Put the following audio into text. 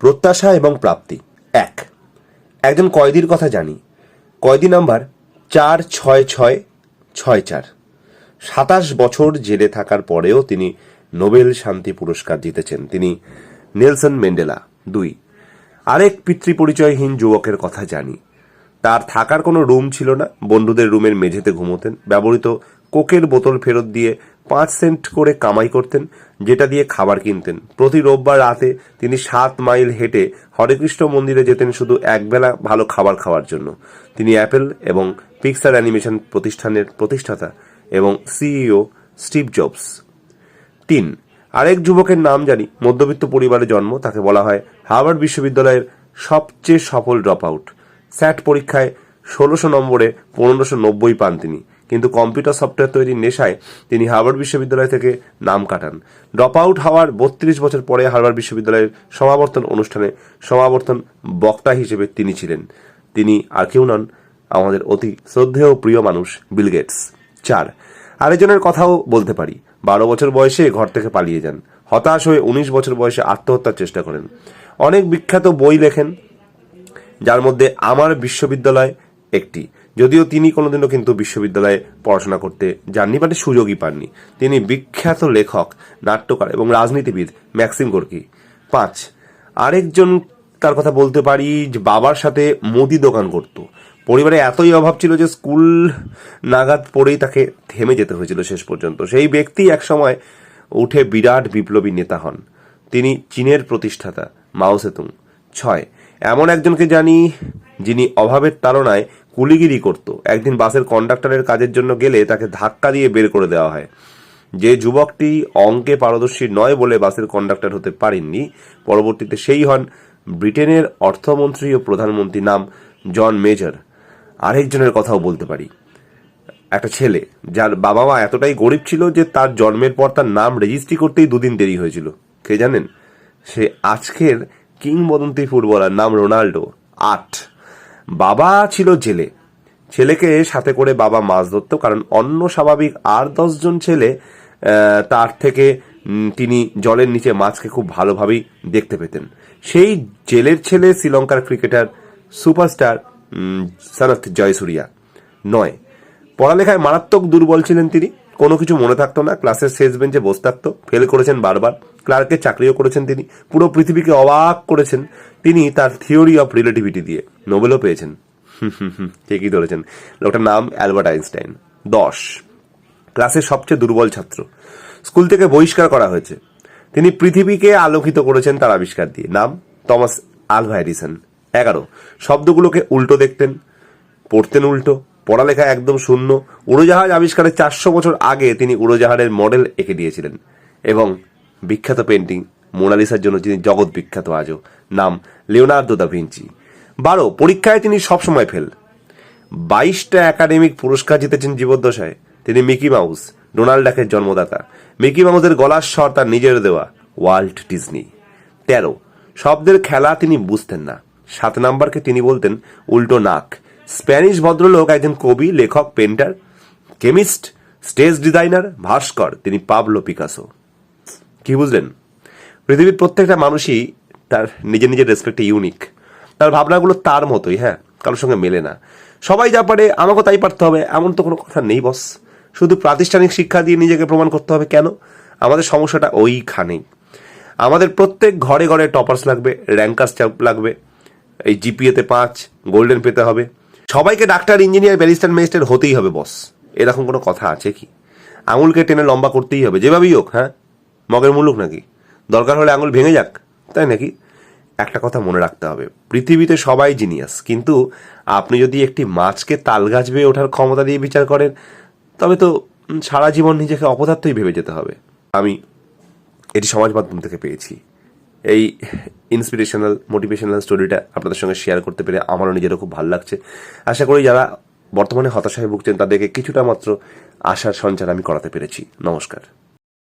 প্রত্যাশা এবং প্রাপ্তি। এক। একজন কয়েদির কথা জানি। কয়েদি নাম্বার চার ছয় ছয় ছয় চার। সাতাশ বছর জেলে থাকার পরেও তিনি নোবেল শান্তি পুরস্কার জিতেছেন। তিনি নেলসন মেন্ডেলা দুই। আরেক পিতৃপরিচয়হীন যুবকের কথা জানি। তার থাকার কোনো রুম ছিল না। বন্ধুদের রুমের মেঝেতে ঘুমোতেন। ব্যবহৃত কোকের বোতল ফেরত দিয়ে পাঁচ সেন্ট করে কামাই করতেন, যেটা দিয়ে খাবার কিনতেন। প্রতি রোববার রাতে তিনি সাত মাইল হেঁটে হরেকৃষ্ণ মন্দিরে যেতেন শুধু একবেলা ভালো খাবার খাওয়ার জন্য। তিনি অ্যাপেল এবং পিক্সার অ্যানিমেশন প্রতিষ্ঠানের প্রতিষ্ঠাতা এবং সিইও স্টিভ জবস। তিন, আরেক যুবকের নাম জানি, মধ্যবিত্ত পরিবারে জন্ম, তাকে বলা হয় হার্ভার্ড বিশ্ববিদ্যালয়ের সবচেয়ে সফল ড্রপ আউট। স্যাট পরীক্ষায় ষোলোশো নম্বরে পনেরোশো নব্বই পান তিনি। কিন্তু কম্পিউটার সফটওয়্যার তৈরির নেশায় তিনি হার্ভার্ড বিশ্ববিদ্যালয় থেকে নাম কাটান। ড্রপ আউট হওয়ার বত্রিশ বছর পরে হার্ভার্ড বিশ্ববিদ্যালয়ের সমাবর্তন অনুষ্ঠানে সমাবর্তন বক্তা হিসেবে তিনি ছিলেন। তিনি আর কেউ নন, আমাদের অতি শ্রদ্ধেয় প্রিয় মানুষ বিল গেটস। চার, আরেকজনের কথাও বলতে পারি। বারো বছর বয়সে ঘর থেকে পালিয়ে যান। হতাশ হয়ে উনিশ বছর বয়সে আত্মহত্যার চেষ্টা করেন। অনেক বিখ্যাত বই লেখেন, যার মধ্যে আমার বিশ্ববিদ্যালয় একটি। যদিও তিনি কোনোদিনও কিন্তু বিশ্ববিদ্যালয়ে পড়াশোনা করতে যাননি মানে সুযোগই পাননি। তিনি বিখ্যাত লেখক, নাট্যকার এবং রাজনীতিবিদ ম্যাক্সিম গোর্কি। পাঁচ, আরেকজন তার কথা বলতে পারি, যে বাবার সাথে মুদি দোকান করত। পরিবারে এতই অভাব ছিল যে স্কুল নাগাদ পড়েই তাকে থেমে যেতে হয়েছিল শেষ পর্যন্ত। সেই ব্যক্তি একসময় উঠে বিরাট বিপ্লবী নেতা হন। তিনি চীনের প্রতিষ্ঠাতা, মাও সেতুং। ছয়, এমন একজনকে জানি যিনি অভাবের তাড়নায় কুলিগিরি করত। একদিন বাসের কন্ডাক্টরের কাজের জন্য গেলে তাকে ধাক্কা দিয়ে বের করে দেওয়া হয়। যে যুবকটি অঙ্কে পারদর্শী নয় বলে বাসের কন্ডাক্টর হতে পারেননি, পরবর্তীতে সেই হন ব্রিটেনের অর্থমন্ত্রী ও প্রধানমন্ত্রী নাম জন মেজর। আরেকজনের কথাও বলতে পারি। একটা ছেলে, যার বাবা মা এতটাই গরিব ছিল যে তার জন্মের পর তার নাম রেজিস্ট্রি করতেই দুদিন দেরি হয়েছিল। কে জানেন? সে আজকের কিংবদন্তি ফুটবলার নাম রোনাল্ডো, আট। বাবা ছিল জেলে। ছেলেকে সাথে করে বাবা মাছ ধরত, কারণ অন্য স্বাভাবিক আর দশজন ছেলে তার থেকে তিনি জলের নিচে মাছকে খুব ভালোভাবেই দেখতে পেতেন। সেই জেলের ছেলে শ্রীলঙ্কার ক্রিকেটার সুপারস্টার সনাথ জয়সূরিয়া। নয়, পড়ালেখায় মারাত্মক দুর্বল ছিলেন তিনি। কোনো কিছু মনে থাকতো না। ক্লাসের শেষ বেঞ্চে বসে থাকতো। ফেল করেছেন বারবার। ক্লার্কের চাকরিও করেছেন তিনি। পুরো পৃথিবীকে অবাক করেছেন তিনি তার থিওরি অফ রিলেটিভিটি দিয়ে। নোবেলও পেয়েছেন। ঠিকই ধরেছেন। লোকটার নাম অ্যালবার্ট আইনস্টাইন। দশ। ক্লাসের সবচেয়ে দুর্বল ছাত্র। স্কুল থেকে বহিষ্কার করা হয়েছে। তিনি পৃথিবীকে আলোকিত করেছেন তার আবিষ্কার দিয়ে। নাম থমাস আলভা এডিসন। এগারো। শব্দগুলোকে উল্টো দেখতেন, পড়তেন উল্টো। পড়ালেখা একদম শূন্য। উড়োজাহাজ আবিষ্কারের চারশো বছর আগে তিনি উড়োজাহাজের মডেল এঁকে দিয়েছিলেন। এবং বিখ্যাত পেন্টিং মোনালিসার জন্য যিনি জগৎ বিখ্যাত আজও, নাম লিওনার্দো দা ভিঞ্চি। বারো, পরীক্ষায় তিনি সবসময় ফেল। বাইশটা একাডেমিক পুরস্কার জিতেছেন জীবদ্দশায়। তিনি মিকি মাউস, ডোনাল্ড ডাকের জন্মদাতা। মিকি মাউসের গলার স্বর তার নিজের দেওয়া, ওয়াল্ট ডিজনি। তেরো, শব্দের খেলা তিনি বুঝতেন না। সাত নাম্বারকে তিনি বলতেন, উল্টো নাক। স্প্যানিশ ভদ্রলোক একজন কবি, লেখক পেন্টার কেমিস্ট, স্টেজ ডিজাইনার ভাস্কর, তিনি পাবলো পিকাসো। কি বুঝলেন? পৃথিবীর প্রত্যেকটা মানুষই তার নিজের নিজের রেসপেক্টে ইউনিক তার ভাবনাগুলো তার মতোই হ্যাঁ কারোর সঙ্গে মেলে না। সবাই যা পারে, আমাকেও তাই পারতে হবে, এমন তো কোনো কথা নেই বস শুধু প্রাতিষ্ঠানিক শিক্ষা দিয়ে নিজেকে প্রমাণ করতে হবে কেন? আমাদের সমস্যাটা ওইখানেই। আমাদের প্রত্যেক ঘরে ঘরে টপার্স লাগবে র্যাঙ্কার্স লাগবে, এই জিপিএতে পাঁচ গোল্ডেন পেতে হবে। সবাইকে ডাক্তার, ইঞ্জিনিয়ার, ব্যারিস্টার, ম্যাজিস্ট্রেট হতেই হবে, বস। এরকম কোনো কথা আছে কি? আঙুলকে টেনে লম্বা করতেই হবে, যেভাবেই হোক হ্যাঁ? মগের মুলুক নাকি? দরকার হলে আঙুল ভেঙে যাক, তাই নাকি? একটা কথা মনে রাখতে হবে, পৃথিবীতে সবাই জিনিয়াস, কিন্তু আপনি যদি একটি মাছকে তাল গাছ বেয়ে ওঠার ক্ষমতা দিয়ে বিচার করেন, তবে তো সারা জীবন নিজেকে অপদার্থই ভেবে যেতে হবে। আমি এটি সমাজ মাধ্যম থেকে পেয়েছি। এই ইন্সপিরেশনাল মোটিভেশনাল স্টোরিটা আপনাদের সঙ্গে শেয়ার করতে পেরে আমারও নিজেরও খুব ভালো লাগছে। আশা করি যারা বর্তমানে হতাশায় ভুগছেন, তাদেরকে কিছুটা মাত্র আশার সঞ্চার আমি করাতে পেরেছি। নমস্কার।